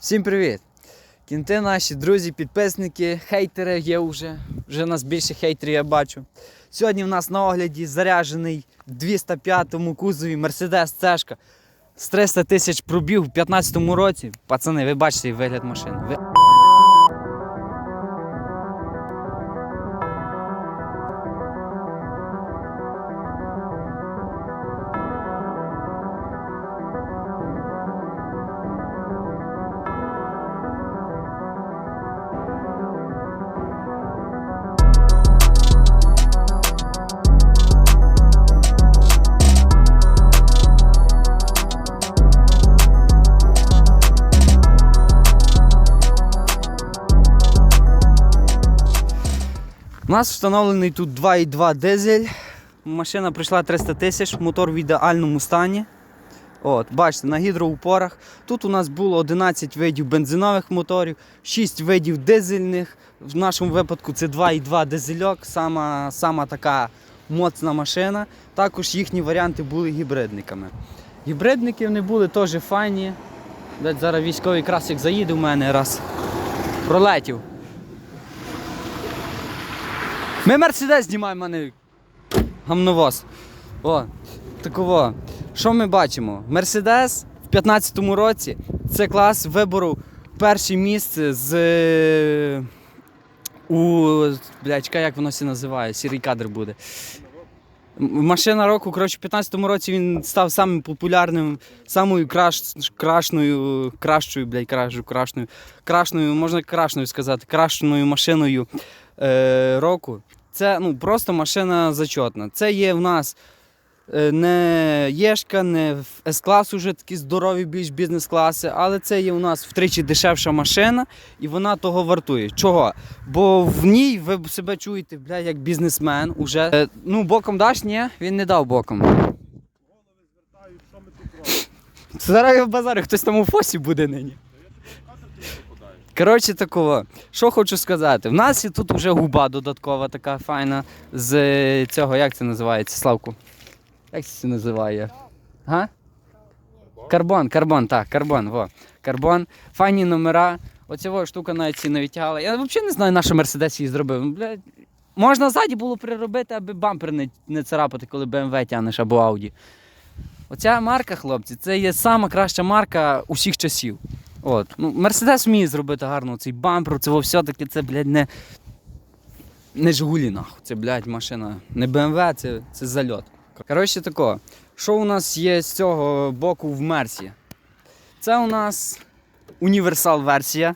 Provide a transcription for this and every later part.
Всім привіт! Кінти наші, друзі, підписники, хейтери є вже. Вже нас більше хейтерів я бачу. Сьогодні в нас на огляді заряджений 205-му кузові Mercedes Цешка з 300 тисяч пробіг у 15-му році. Пацани, ви бачите вигляд машини. Ви... У нас встановлений тут 2,2 дизель. Машина пройшла 300 тисяч, мотор в ідеальному стані. От, бачите, на гідроупорах. Тут у нас було 11 видів бензинових моторів, 6 видів дизельних. В нашому випадку це 2,2 дизельок, сама, сама така моцна машина. Також їхні варіанти були гібридниками. Гібридники вони були теж файні. Десь зараз військовий якраз як заїде в мене раз. Пролетів. Ми Мерседес знімаємо, а не гамновоз. О, такого. Що ми бачимо? Мерседес в 15-му році це клас вибору перше місце з. У. Бля, чекай, як воно все називає, сірий кадр буде. Машина року, коротше, в 15-му році він став самим популярним, самою краш, крашною, кращою, блядь, кращою, крашною, крашною, можна крашною сказати, кращою машиною е, року. Це ну, просто машина зачетна. Це є в нас е, не Єшка, не С-клас уже такі здорові більш бізнес-класи, але це є у нас втричі дешевша машина, і вона того вартує. Чого? Бо в ній ви себе чуєте, бля, як бізнесмен уже. Е, ну, боком даш? Ні, він не дав боком. Зараз я в базарі, хтось там у фосі буде нині. Коротше, такого. Що хочу сказати. В нас є тут вже губа додаткова, така файна з цього, як це називається, Славку? Як це називає? Га? Карбон, карбон, так, карбон, во. Карбон. Файні номера. Оця штука навіть ці не відтягала. Я взагалі не знаю, на що Мерседес її зробив. Ну, Блядь, можна ззаді було приробити, аби бампер не, не царапати, коли BMW тягнеш або Audi. Оця марка, хлопці, це є сама краща марка усіх часів. От. Ну, Мерседес вміє зробити гарно цей бампер, це все-таки це, блядь, не. Не Жигулі, нахуй. Це, блядь, машина. Не BMW, це, це зальот. Коротше тако, що у нас є з цього боку в Мерсі? Це у нас універсал версія.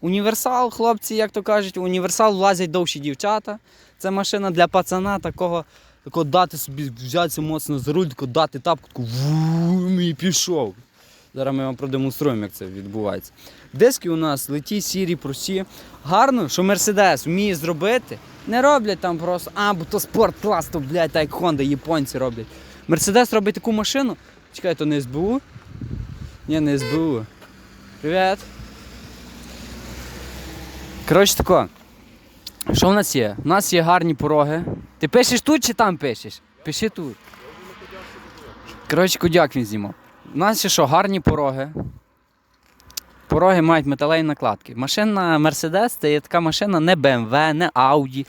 Універсал, хлопці, як то кажуть, універсал влазять довші дівчата. Це машина для пацана такого, такого дати собі, взятися моцно за руль, дати тапку, таку і пішов. Зараз ми вам продемонструємо, як це відбувається. Диски у нас леті, сірі, прості. Гарно, що Мерседес вміє зробити. Не роблять там просто, а, бо то спорт клас, то, блядь, так як Honda, японці роблять. Мерседес робить таку машину. Чекай, то не СБУ? Ні, не СБУ. Привіт. Коротше тако. Що в нас є? У нас є гарні пороги. Ти пишеш тут чи там пишеш? Пиши тут. Коротше, кудяк він знімав. У нас ще що, гарні пороги. Пороги мають металеві накладки. Машина Mercedes це є така машина не BMW, не Audi,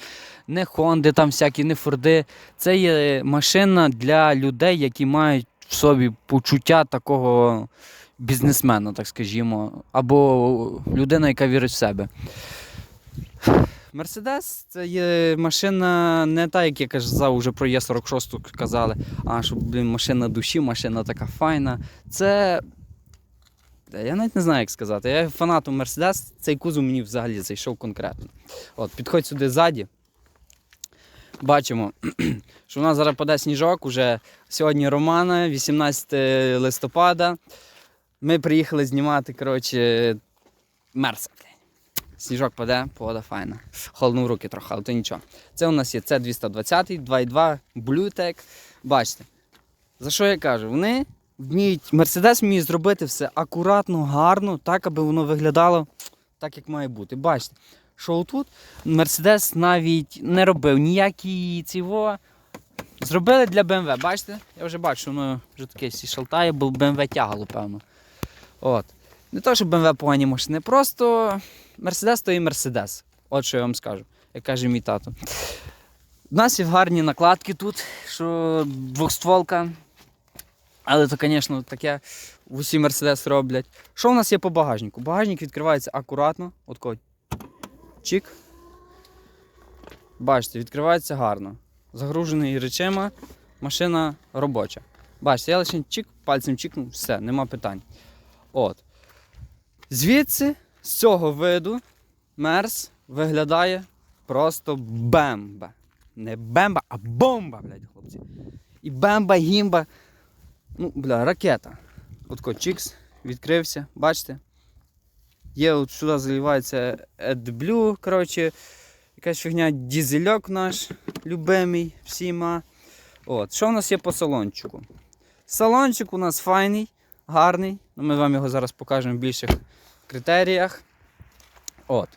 не Honda, там всякі, не Форди. Це є машина для людей, які мають в собі почуття такого бізнесмена, так скажімо, або людина, яка вірить в себе. Мерседес це є машина не та, як я казав, уже про Є46 казали, а що, блін, машина душі, машина така файна. Це. Я навіть не знаю, як сказати. Я фанатом Мерседес, цей кузов мені взагалі зайшов конкретно. От, підходь сюди ззаді. Бачимо, що у нас зараз паде сніжок. Уже сьогодні Романа, 18 листопада. Ми приїхали знімати, коротше, Мерса. Сніжок паде, погода файна. Холодно в руки трохи, але то нічого. Це у нас є це 220 2.2 Bluetech. Бачите. За що я кажу? Вони вміють, Мерседес вміє зробити все акуратно, гарно, так, аби воно виглядало так, як має бути. Бачите, що тут Мерседес навіть не робив ніякі цього. Зробили для BMW, бачите? Я вже бачу, воно вже таке сі шалтає, бо BMW тягало, певно. От. Не то, що BMW погані машини, просто Мерседес то і Мерседес. От що я вам скажу, як каже мій тато. У нас є гарні накладки тут, що двохстволка. Але то, звісно, таке усі Мерседес роблять. Що у нас є по багажнику? Багажник відкривається акуратно. От Чик. Бачите, відкривається гарно. Загружений речима, машина робоча. Бачите, я лише чик, пальцем чикнув, все, нема питань. От. Звідси, з цього виду, мерс виглядає просто бемба. Не бемба, а бомба, блядь, хлопці. І бемба, гімба. Ну, бля, ракета. Отко чікс, відкрився, бачите? Є от сюди заливається AdBlue, коротше, якась фігня, дізельок наш любимий всіма. От, що в нас є по салончику? Салончик у нас файний, гарний. Ну, Ми вам його зараз покажемо в більших критеріях. От.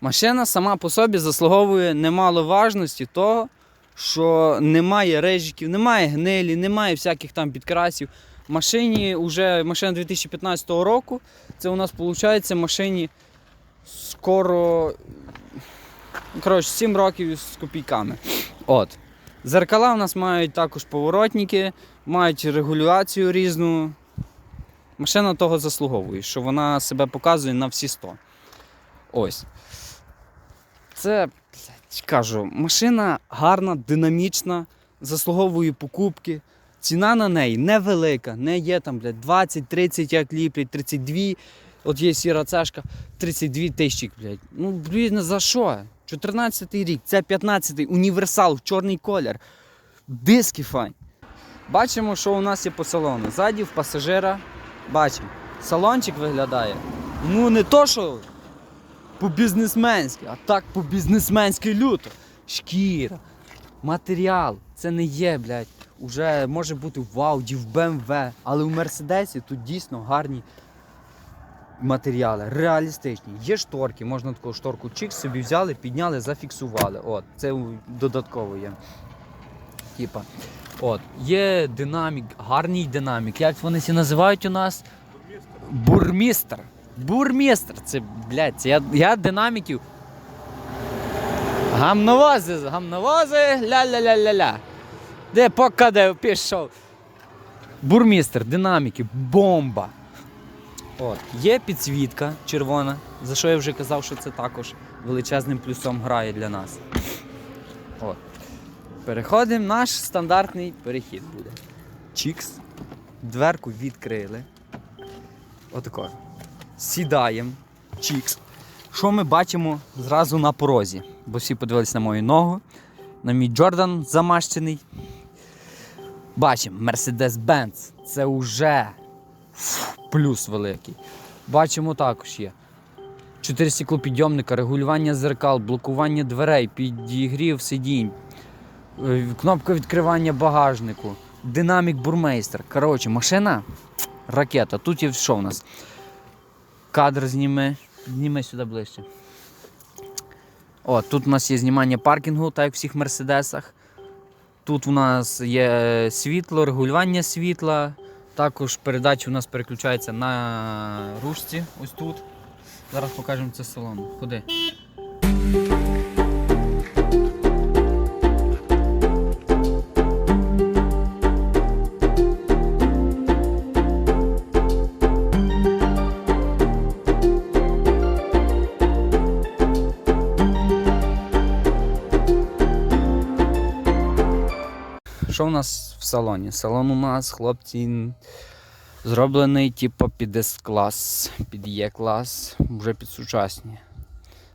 Машина сама по собі заслуговує немало важності того, що немає режиків, немає гнилі, немає всяких там підкрасів. Машині вже машина 2015 року. Це у нас виходить машині скоро коротше, 7 років з копійками. От. Зеркала у нас мають також поворотники, мають регуляцію різну. Машина того заслуговує, що вона себе показує на всі 100. Ось. Це, блядь, кажу, машина гарна, динамічна, заслуговує покупки. Ціна на неї невелика, не є там, блядь, 20-30, як ліплять, 32. От є сіра цешка, 32 тисячі, блядь. Ну, блін, за що? 14 рік, це 15-й, універсал, чорний колір. Диски файн. Бачимо, що у нас є по салону. Ззаді в пасажира бачимо. Салончик виглядає. Ну, не то, що по-бізнесменськи, а так по-бізнесменськи люто. Шкіра, матеріал. Це не є, блядь. Уже може бути в Audi, в BMW, але у Мерседесі тут дійсно гарні матеріали, реалістичні. Є шторки, можна таку шторку чик собі взяли, підняли, зафіксували. От, це додатково є. Типа. От, є динамік, гарний динамік. Як вони всі називають у нас? Бурмістр. Бурмістр. Це, блядь, це я, я динаміків. Гамновози, гамновози, ля-ля-ля-ля-ля. Де покаде пішов. Бурмістр, динаміки, бомба. От. Є підсвітка червона, за що я вже казав, що це також величезним плюсом грає для нас. От. Переходимо, наш стандартний перехід буде. Чікс. Дверку відкрили. Отако. Сідаємо. Чікс. Що ми бачимо зразу на порозі? Бо всі подивились на мою ногу, на мій Джордан замащений. Бачимо, Mercedes-Benz. Це вже плюс великий. Бачимо також є. Чотири стеклопідйомника, регулювання зеркал, блокування дверей, підігрів сидінь, кнопка відкривання багажнику, динамік бурмейстер. Коротше, машина ракета. Тут є що в нас? Кадр зніми. Зніми сюди ближче. О, тут у нас є знімання паркінгу, так як в всіх мерседесах. Тут у нас є світло, регулювання світла. Також передача у нас переключається на ручці, ось тут. Зараз покажемо це з салону. Ходи. Що у нас в салоні? Салон у нас, хлопці, зроблений типу під С-клас, під Є-клас, вже під сучасні.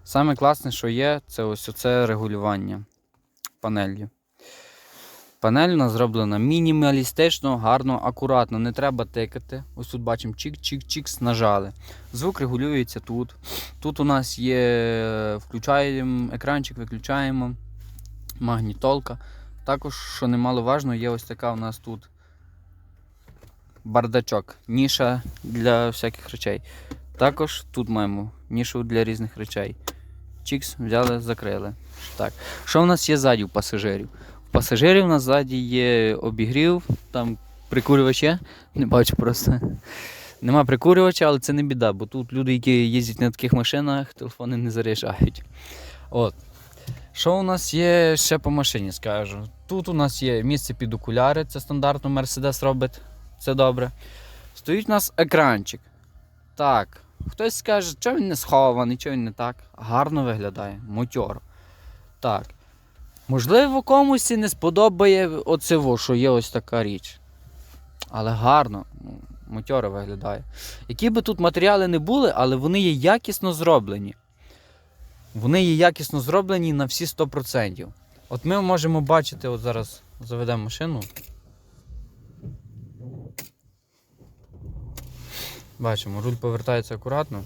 Саме класне, що є, це ось оце регулювання панелью. Панель у нас зроблена мінімалістично, гарно, акуратно, не треба тикати. Ось тут бачимо чик-чик-чик, нажали. Звук регулюється тут. Тут у нас є включаємо екранчик, виключаємо, магнітолка. Також, що немаловажно, є ось така у нас тут бардачок, ніша для всяких речей. Також тут маємо нішу для різних речей. Чікс, взяли, закрили. Так. Що у нас є ззаді у пасажирів? У пасажирів у нас ззаді є обігрів, там прикурювач є, не бачу просто. Нема прикурювача, але це не біда, бо тут люди, які їздять на таких машинах, телефони не заряджають. От. Що у нас є ще по машині, скажу? Тут у нас є місце під окуляри, це стандартно Mercedes робить, це добре. Стоїть у нас екранчик. Так, хтось скаже, що він не схований, що він не так. Гарно виглядає, мотьор. Так. Можливо, комусь і не сподобає оцево, що є ось така річ. Але гарно, ну, мотьоро виглядає. Які би тут матеріали не були, але вони є якісно зроблені. Вони є якісно зроблені на всі 100%. От ми можемо бачити, от зараз заведемо машину. Бачимо, руль повертається акуратно.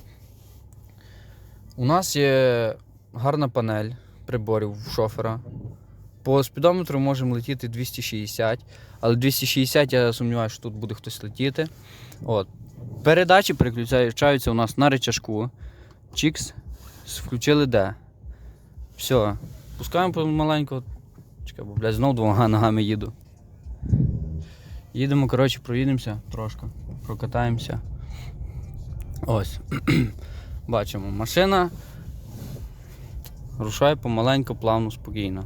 У нас є гарна панель приборів шофера. По спідометру можемо летіти 260, але 260 я сумніваюся, що тут буде хтось летіти. От. Передачі переключаються у нас на рычажку. Чікс. Включили Д. Все. Пускаємо помаленьку. Чекай, бо, блядь, знов двома ногами їду. Їдемо, коротше, проїдемося трошки. Прокатаємося. Ось. Бачимо, машина рушає помаленьку, плавно, спокійно.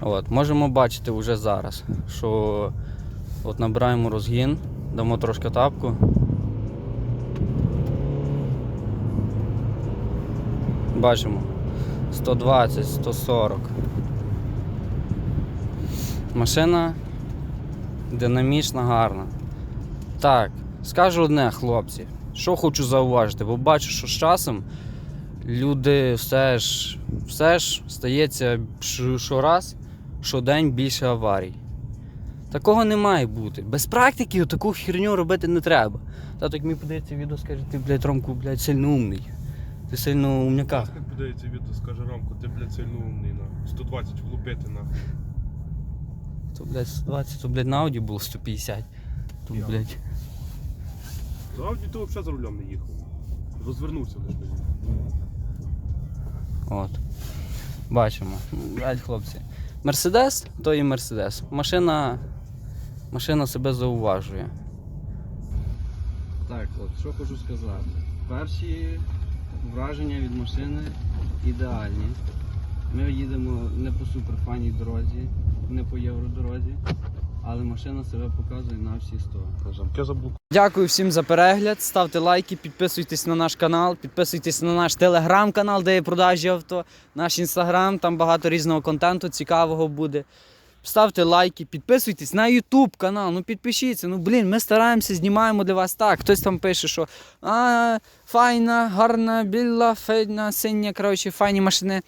От, можемо бачити вже зараз, що от набираємо розгін, дамо трошки тапку. Бачимо 120, 140. Машина динамічна, гарна. Так, скажу одне, хлопці, що хочу зауважити, бо бачу, що з часом люди все ж, все ж стається що- щораз, щодень більше аварій. Такого не має бути. Без практики таку херню робити не треба. Тато, як мені подається відео, скаже, ти, блядь, Ромку, блядь, сильно умний. Ти сильно умняка. Як подається відео, скаже Ромко, ти, блядь, сильно умний, на. 120 влупити, на. То, блядь, 120, то, блядь, на ауді було 150. Тут, Я. блядь. Завжди ти взагалі за рулем не їхав. Розвернувся лише. От. Бачимо. Ну, Блядь, хлопці. Мерседес то і Мерседес. Машина. Машина себе зауважує. Так, от, що хочу сказати. Перші враження від машини ідеальні. Ми їдемо не по суперфайній дорозі, не по євродорозі, але машина себе показує на всі 100. Замки. Дякую всім за перегляд. Ставте лайки, підписуйтесь на наш канал, підписуйтесь на наш телеграм-канал, де є продажі авто, наш інстаграм, там багато різного контенту цікавого буде. Ставте лайки, підписуйтесь на YouTube канал, ну підпишіться. Ну блін, ми стараємося, знімаємо для вас так. Хтось там пише, що а, файна, гарна, біла, фейна, синя, коротше, файні машини.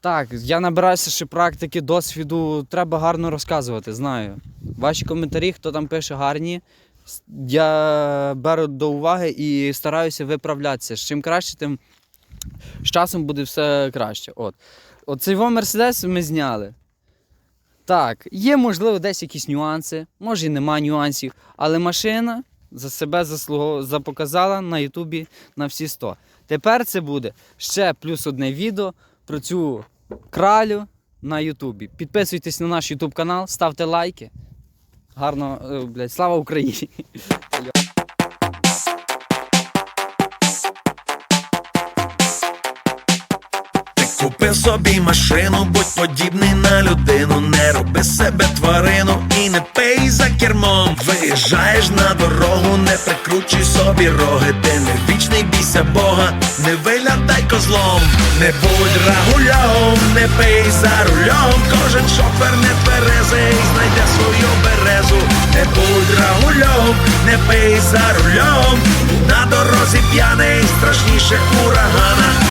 Так, я набираюся ще практики, досвіду, треба гарно розказувати, знаю. Ваші коментарі, хто там пише гарні, я беру до уваги і стараюся виправлятися. Чим краще, тим з часом буде все краще. От. От цей Мерседес ми зняли. Так, є, можливо, десь якісь нюанси, може і нема нюансів, але машина за себе заслуго... запоказала на Ютубі на всі 100. Тепер це буде ще плюс одне відео про цю кралю на Ютубі. Підписуйтесь на наш Ютуб канал, ставте лайки. Гарно, е, блядь, слава Україні! Ти купив собі машину, будь подібний на людину, не роби себе тварину і не пий за кермом. Виїжджаєш на дорогу, не прикручуй собі роги, ти не вічний бійся Бога, не виглядай козлом, не будь рагульом, не пий за рулем. Кожен шофер не тверезий, знайде свою березу, не будь рагульом, не пий за рулем. На дорозі п'яний страшніше урагана.